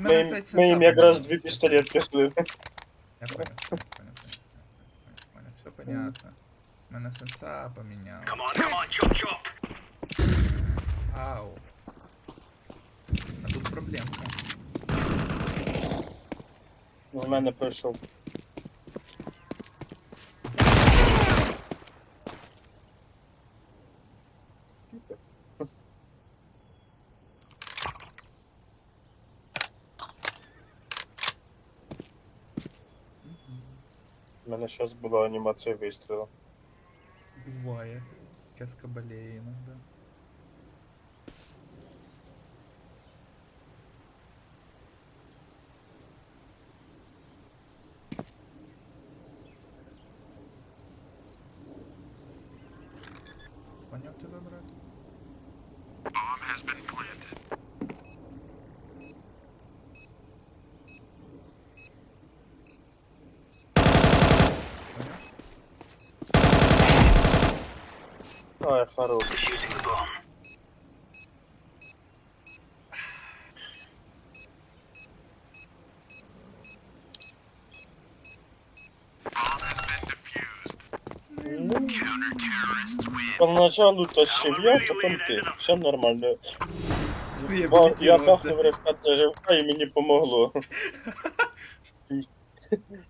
У Ми, мене їм- опять ми їм сенса якраз помінялось. дві пістолетки слили. Я понял, понял, понял, понял, понял, все понятно. У мене сенса поміняли. Ау. А тут проблемка. В мене пройшов. мене зараз була анімація вистрілу. Буває. Кеска болеє іноді. Поняв тебе, брат? Поняв? Ай, хорош. Ну, Поначалу тащив я, потім ти. Все нормально. Ба- Я Реабілітувався. бахнув резка живка і мені помогло.